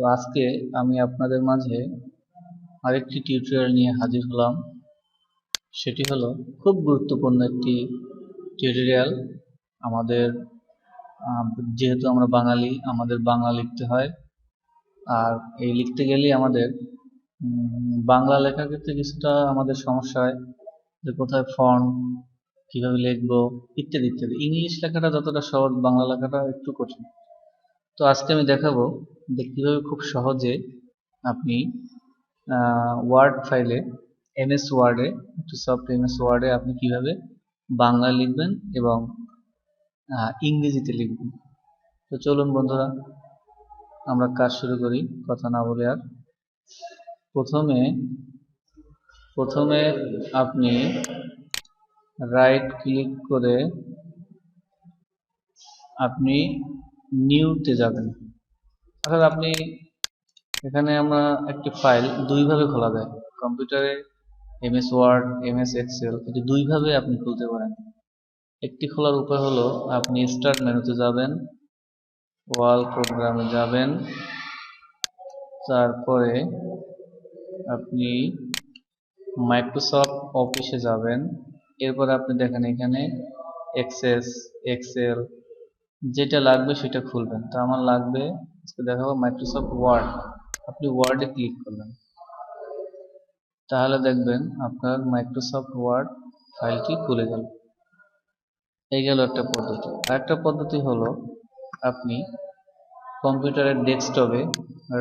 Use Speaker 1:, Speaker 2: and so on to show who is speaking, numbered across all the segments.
Speaker 1: তো আজকে আমি আপনাদের মাঝে আরেকটি টিউটোরিয়াল নিয়ে হাজির হলাম। সেটি হলো, খুব গুরুত্বপূর্ণ একটি টিউটোরিয়াল আমাদের যেহেতু আমরা বাঙালি, আমাদের বাংলা লিখতে হয়। আর এই লিখতে গেলেই আমাদের বাংলা লেখার ক্ষেত্রে কিছুটা আমাদের সমস্যা হয় যে কোথায় ফন্ট কীভাবে লিখব, ইত্যাদি ইত্যাদি। ইংলিশ লেখাটা যতটা সহজ, বাংলা লেখাটা একটু কঠিন। তো আজকে আমি দেখাবো যে কীভাবে খুব সহজে আপনি ওয়ার্ড ফাইলে এমএস ওয়ার্ডে একটু সফট এমএস ওয়ার্ডে আপনি কীভাবে বাংলা লিখবেন এবং ইংরেজিতে লিখবেন। তো চলুন বন্ধুরা, আমরা কাজ শুরু করি, কথা না বলে আর। প্রথমে প্রথমে আপনি রাইট ক্লিক করে আপনি নিউতে যাবেন। অর্থাৎ আপনি এখানে আমরা একটি ফাইল দুইভাবে খোলা যায়। কম্পিউটারে, এমএস ওয়ার্ড, এমএস এক্সেল এটি দুইভাবে আপনি খুলতে পারেন। একটি খোলার উপায় হলো আপনি স্টার্ট মেনুতে যাবেন ওয়াল প্রোগ্রামে যাবেন, তারপরে আপনি মাইক্রোসফট অফিসে যাবেন, এরপর আপনি দেখেন এখানে এক্সেস, এক্সেল যেটা লাগবে সেটা খুলবেন। তো আমার লাগবে দেখাবো মাইক্রোসফট ওয়ার্ড আপনি ওয়ার্ডে ক্লিক করবেন তাহলে দেখবেন আপনার মাইক্রোসফট ওয়ার্ড ফাইলটি খুলে গেল। এই গেল একটা পদ্ধতি। আরেকটা পদ্ধতি হলো আপনি কম্পিউটারের ডেস্কটপে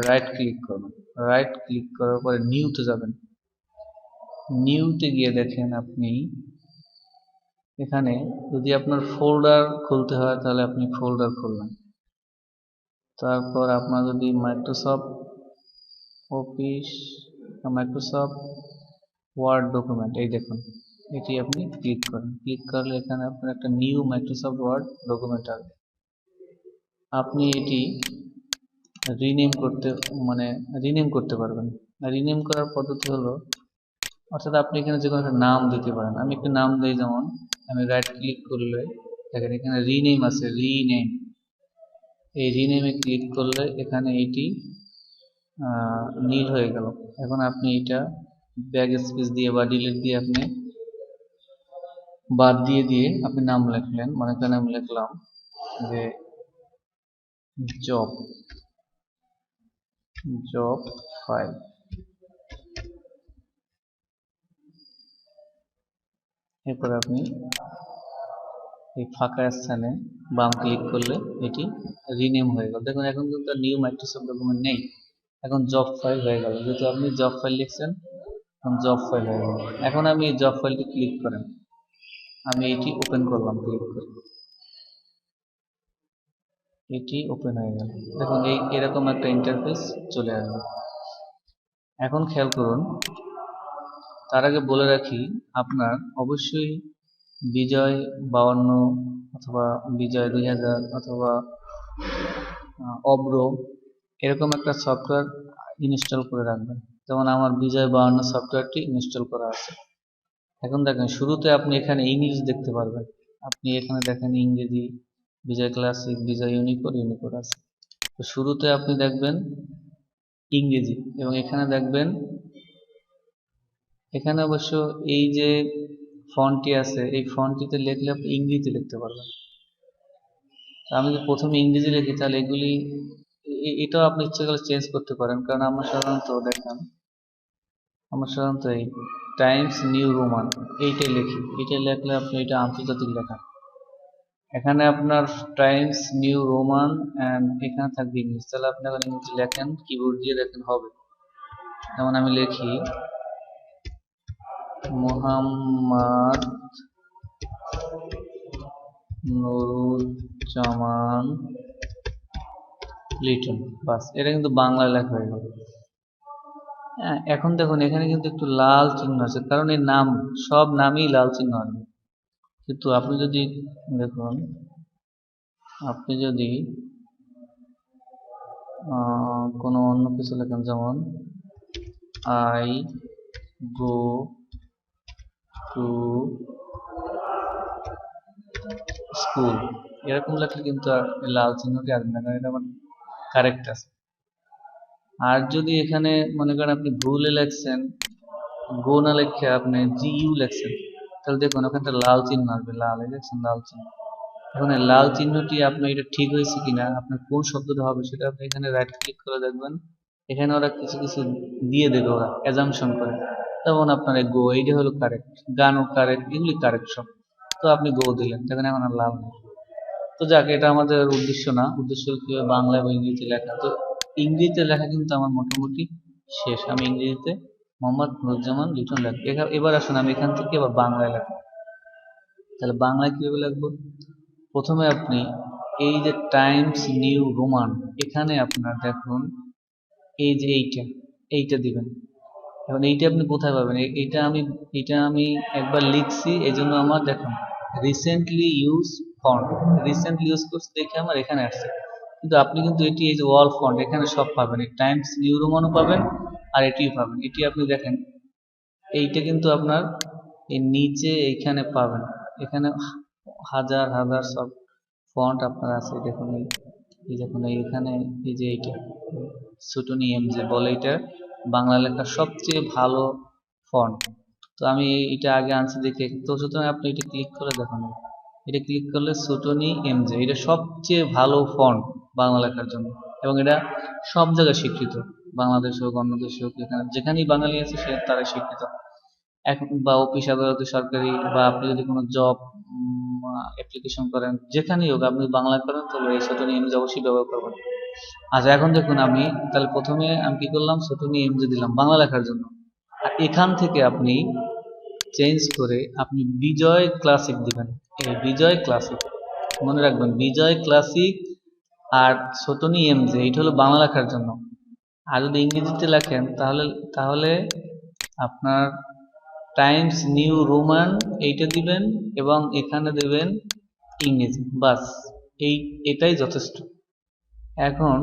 Speaker 1: রাইট ক্লিক করবেন। রাইট ক্লিক করার পরে নিউতে যাবেন। নিউতে গিয়ে দেখেন আপনি এখানে যদি আপনার ফোল্ডার খুলতে হয়, তাহলে আপনি ফোল্ডার খুলবেন তারপর আপনার যদি Microsoft Office Microsoft Word document এই দেখুন, এটি আপনি ক্লিক করেন। ক্লিক করলে এখানে আপনার একটা নিউ মাইক্রোসফট ওয়ার্ড ডকুমেন্ট আসবে। আপনি এটি রিনেম করতে মানে রিনেম করতে পারবেন। রিনেম করার পদ্ধতি হলো অর্থাৎ আপনি এখানে যে কোনো একটা নাম দিতে পারেন। আমি একটা নাম দিই, যেমন আমি রাইট ক্লিক করলে, দেখেন এখানে রিনেম আছে রিনেম এই রিনেমে ক্লিক করলে এখানে এটি নীল হয়ে গেল। এখন আপনি এটা ব্যাগ স্পেস দিয়ে বা ডিলিট দিয়ে আপনি বাদ দিয়ে দিয়ে আপনি নাম লিখলেন। মনে করেন আমি লিখলাম যে জব জব ফাইল এরপর আপনি এই ফাঁকা স্থানে বাম ক্লিক করলে এটি রিনেম হয়ে গেল। দেখুন, এখন কিন্তু নিউ মাইক্রোসফট ডকুমেন্ট নেই। এখন জব ফাইল হয়ে গেল। যেহেতু আপনি জব ফাইল লিখছেন, এখন জব ফাইল হয়ে গেল। এখন আমি এই জব ফাইলটি ক্লিক করেন। আমি এটি ওপেন করলাম ক্লিক করে। এটি ওপেন হয়ে গেল। দেখুন, এই এরকম একটা ইন্টারফেস চলে আসবে। এখন খেয়াল করুন তার আগে বলে রাখি, আপনার অবশ্যই বিজয় বাউন্ন অথবা বিজয় দুই হাজার অথবা অব্র এরকম একটা সফটওয়্যার ইনস্টল করে রাখবেন। যেমন আমার বিজয় বাউন্ন সফটওয়্যারটি ইনস্টল করা আছে। এখন দেখেন, শুরুতে আপনি এখানে ইংলিশ দেখতে পারবেন। আপনি এখানে দেখেন ইংরেজি, Bijoy classic Bijoy Unicode Unicode আছে। তো শুরুতে আপনি দেখবেন ইংরেজি এবং এখানে দেখবেন এখানে অবশ্য এই যে ফন্টটি আছে, এই ফন্টটিতে লিখলে আপনি ইংরেজিতে লিখতে পারবেন। আমি যদি প্রথমে ইংরেজি লিখি, তাহলে এগুলি এটাও আপনি ইচ্ছে করলে চেঞ্জ করতে পারেন, কারণ আমরা সাধারণত দেখেন, আমরা সাধারণত এই টাইমস নিউ রোমান এইটাই লিখি। এটা লিখলে আপনি এটা আন্তর্জাতিক লেখা। এখানে আপনার টাইমস নিউ রোমান অ্যান্ড এখানে থাকবে ইংলিশ তাহলে আপনি এখন ইংরেজি লেখেন কিবোর্ড দিয়ে দেখেন হবে। যেমন আমি লিখি মোহাম্মদ নুরুজ্জামান লিটন। বাস, এটা কিন্তু বাংলা লেখা হয়ে গেল। হ্যাঁ এখন দেখুন, এখানে কিন্তু একটু লাল চিহ্ন আছে, কারণ এই নাম, সব নামই লাল চিহ্ন আছে। কিন্তু আপনি যদি, দেখুন, আপনি যদি কোনো অন্য কিছু লেখেন, যেমন, আই গো টু স্কুল এরকম লেখলে কিন্তু লাল চিহ্নটি আসবে না? কারণ এটা আমার কারেক্ট আছে। আর যদি এখানে মনে করেন আপনি ভুলে লেখছেন, গো না লেখে আপনি, জি ইউ লেখছেন, তাহলে দেখুন ওখানটা লাল চিহ্ন আসবে, লাল দেখছেন লাল চিহ্ন। এখন লাল চিহ্নটি আপনার এটা ঠিক হয়েছে কিনা, আপনার কোন শব্দটা হবে সেটা আপনি এখানে রাইট ক্লিক করে দেখবেন। এখানে ওরা কিছু কিছু দিয়ে দেবে ওরা অ্যাজামশন করে। যেমন আপনার গো এইটা হলো কারেক্ট গানও কারেক্ট এগুলি কারেক্ট সব। তো আপনি গো দিলেন, দেখেন এখন আর লাভ নেই। তো যাক, এটা আমাদের উদ্দেশ্য না। উদ্দেশ্য কীভাবে বাংলা এবং ইংরেজিতে লেখা। তো ইংরেজিতে লেখা কিন্তু আমার মোটামুটি শেষ। আমি ইংরেজিতে মোহাম্মদ নুরুজ্জামান লিটন লেখা। এবার আসুন, আমি এখান থেকে আবার বাংলায় লেখা। তাহলে বাংলায় কীভাবে লাগবো প্রথমে আপনি এই যে টাইমস নিউ রোমান এখানে আপনার দেখুন, এই যে এইটা এইটা দিবেন। এখন এইটা আপনি কোথায় পাবেন? এ- এইটা আমি, এটা আমি একবার লিখছি এই জন্য আমার দেখুন recently use font recently use করছি দেখে আমার এখানে আসছে। কিন্তু আপনি কিন্তু এটি এই যে ওয়াল ফন্ট এখানে সব পাবেন টাইমস নিউ রোমানও পাবেন, আর এটিও পাবেন। এটি আপনি দেখেন, এইটা কিন্তু আপনার এই নিচে এইখানে পাবেন। এখানে হাজার হাজার সব ফন্ট আপনার আছে দেখুন এই দেখুন এই এখানে, এই যে এইটা সুটোনিয়াম যে বলে এটা বাংলা লেখার সবচেয়ে ভালো ফন্ট তো আমি এটা আগে আনছি দেখে। তো সুতরাং আপনি এটা ক্লিক করে দেখুন। এটা ক্লিক করলে সুটনি এমজে এটা সবচেয়ে ভালো ফন্ট বাংলা লেখার জন্য। এবং এটা সব জায়গায় স্বীকৃত। বাংলাদেশ হোক, অন্য দেশে হোক, এখানে যেখানেই বাঙালি আছে, সে তারা স্বীকৃত। এখন বা অফিস আদালতে সরকারি বা আপনি যদি কোনো জব অ্যাপ্লিকেশন করেন, যেখানেই হোক আপনি বাংলা করেন তবে এই সতনি এমজি অবশ্যই ব্যবহার করবেন। আচ্ছা এখন দেখুন আমি তাহলে প্রথমে আমি কি করলাম? সতনি এমজি দিলাম বাংলা লেখার জন্য। আর এখান থেকে আপনি চেঞ্জ করে আপনি বিজয় ক্লাসিক দিবেন। এই বিজয় ক্লাসিক মনে রাখবেন, বিজয় ক্লাসিক আর সতনি এমজে এইটা হলো বাংলা লেখার জন্য। আর যদি ইংরেজিতে লেখেন, তাহলে তাহলে আপনার টাইমস নিউ রোমান এইটা দিবেন এবং এখানে দেবেন ইংরেজি। বাস, এই, এটাই যথেষ্ট। এখন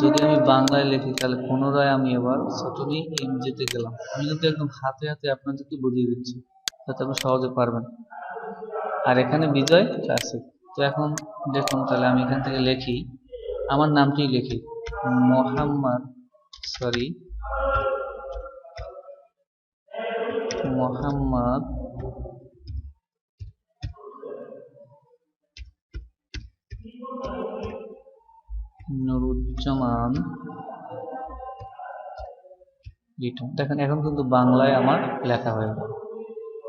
Speaker 1: যদি আমি বাংলায় লিখি, তাহলে পুনরায় আমি এবার সতনি এমজিতে গেলাম। আমি কিন্তু একদম হাতে হাতে আপনাদেরকে বুঝিয়ে দিচ্ছি, যাতে আপনি সহজে পারবেন। আর এখানে বিজয় ক্লাসিক তো এখন দেখুন, তাহলে আমি এখান থেকে লিখি। আমার নামটি লিখি। মোহাম্মদ সরি মোহাম্মদ নুরুজ্জামান। লিটন দেখেন, এখন কিন্তু বাংলায় আমার লেখা হয়ে গেল।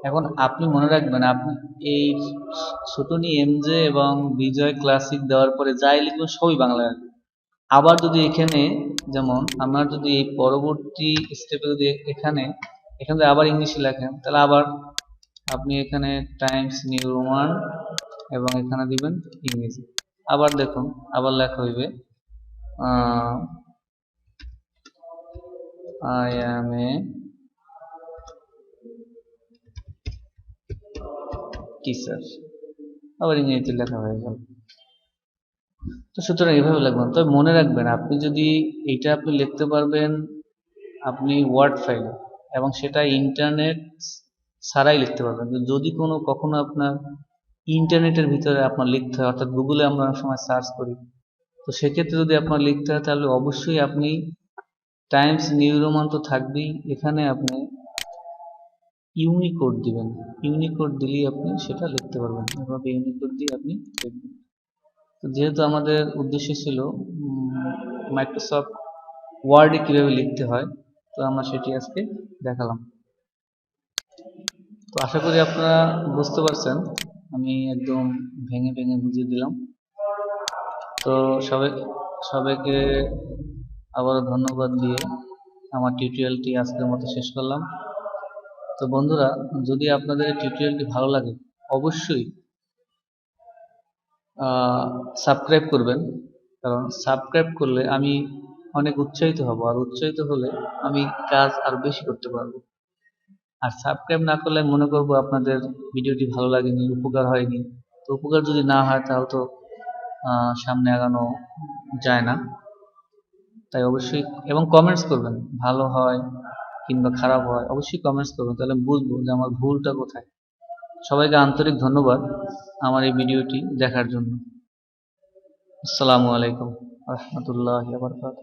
Speaker 1: এখন আপনি মনে রাখবেন, আপনি এই সুটনি এমজে এবং বিজয় ক্লাসিক দেওয়ার পরে যাই লিখবেন, সবই বাংলায় আবার যদি এখানে, যেমন আমার যদি এই পরবর্তী স্টেপে যদি এখানে এখানে আবার ইংলিশে লেখেন, তাহলে আবার আপনি এখানে টাইমস নিউ রোমান এবং এখানে দিবেন ইংরেজি। আবার দেখুন, আবার লেখা হইবে আই অ্যাম এ টিচার আবার ইংরেজিতে লেখা হয়ে গেল। তো সুতরাং এভাবে লিখবেন। তবে মনে রাখবেন, আপনি যদি এইটা আপনি লিখতে পারবেন, আপনি ওয়ার্ড ফাইলে এবং সেটা ইন্টারনেট ছাড়াই লিখতে পারবেন। যদি কোনো কখনো আপনার ইন্টারনেটের ভিতরে আপনার লিখতে হয়, অর্থাৎ গুগলে আমরা অনেক সময় সার্চ করি তো সেক্ষেত্রে যদি আপনার লিখতে হয়, তাহলে অবশ্যই আপনি টাইমস নিউ রোমান তো থাকবেই। এখানে আপনি ইউনিকোড দিবেন। ইউনিকোড দিলেই আপনি সেটা লিখতে পারবেন। এভাবে ইউনিকোড দিয়ে আপনি লিখবেন তো যেহেতু আমাদের উদ্দেশ্য ছিল মাইক্রোসফট ওয়ার্ডে কীভাবে লিখতে হয়, তো আমরা সেটি আজকে দেখালাম। তো আশা করি আপনারা বুঝতে পারছেন। আমি একদম ভেঙে ভেঙে বুঝিয়ে দিলাম। তো সবাই সবাইকে আবারও ধন্যবাদ দিয়ে আমার টিউটোরিয়ালটি আজকের মতো শেষ করলাম। তো বন্ধুরা, যদি আপনাদের টিউটোরিয়ালটি ভালো লাগে, অবশ্যই সাবস্ক্রাইব করবেন। কারণ সাবস্ক্রাইব করলে আমি অনেক উৎসাহিত হব, আর উৎসাহিত হলে আমি কাজ আরও বেশি করতে পারব। আর সাবস্ক্রাইব না করলে মনে করব আপনাদের ভিডিওটি ভালো লাগেনি, উপকার হয়নি। তো উপকার যদি না হয় তাহলে তো সামনে আগানো যায় না। তাই অবশ্যই, এবং কমেন্টস করবেন, ভালো হয় কিংবা খারাপ হয়, অবশ্যই কমেন্টস করবেন, তাহলে বুঝব যে আমার ভুলটা কোথায়। সবাইকে আন্তরিক ধন্যবাদ আমার এই ভিডিওটি দেখার জন্য। আসসালামু আলাইকুম রহমতুল্লাহ বারকাত